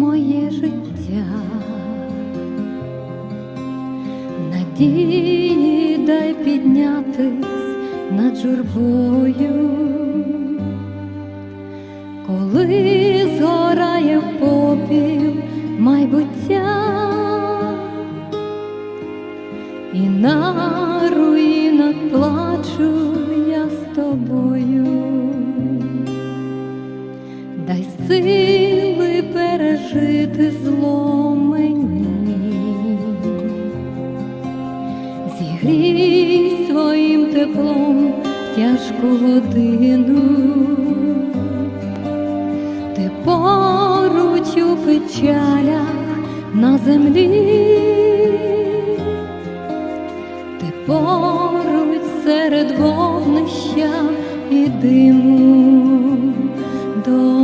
моє життя, надії дай піднятись над журбою, коли згорає попіл майбуття і на руїнах плачу я з тобою, дай сил пережити зло мені. Зігрій своїм теплом тяжку годину, ти поруч у печалях на землі, ти поруч серед вогнища і диму. До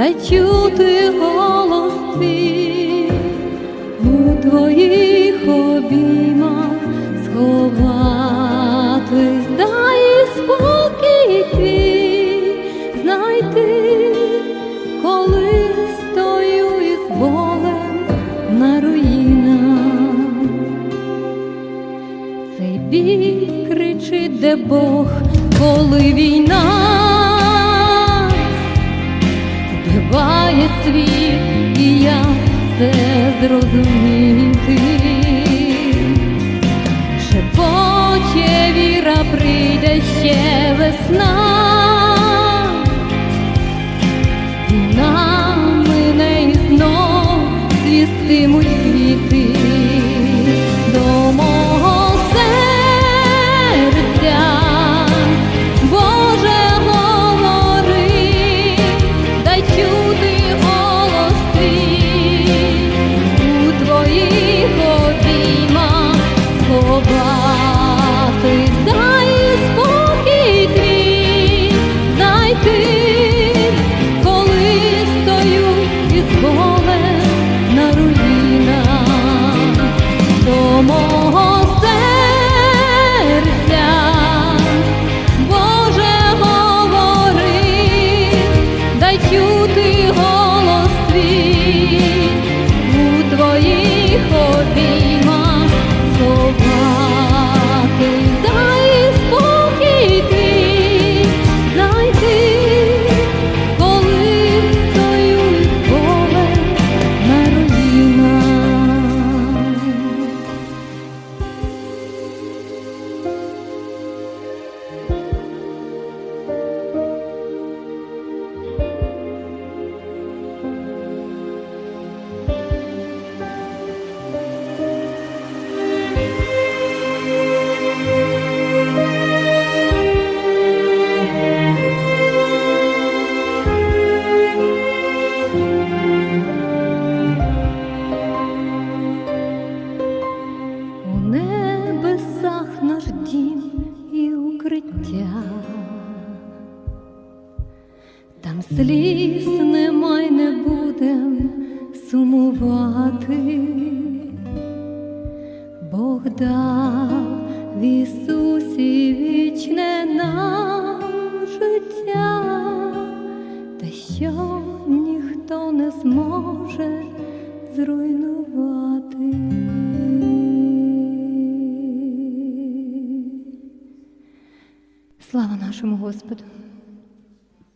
дай чути голос твій, у твоїх обіймах сховатись, дай спокій твій. Знайти, коли стою із болем на руїнах. Цей біль кричить, де Бог, коли війна світ, і я це зрозуміти. Шепоче віра прийде ще весна. На руїнах до мого серця. Боже, говори, дай чути голос твій у твоїх обіймах і укриття, там сліз немай не будем сумувати, Бог дав Ісусі вічне нам життя, те, що ніхто не зможе зруйнувати. Нашому Господу!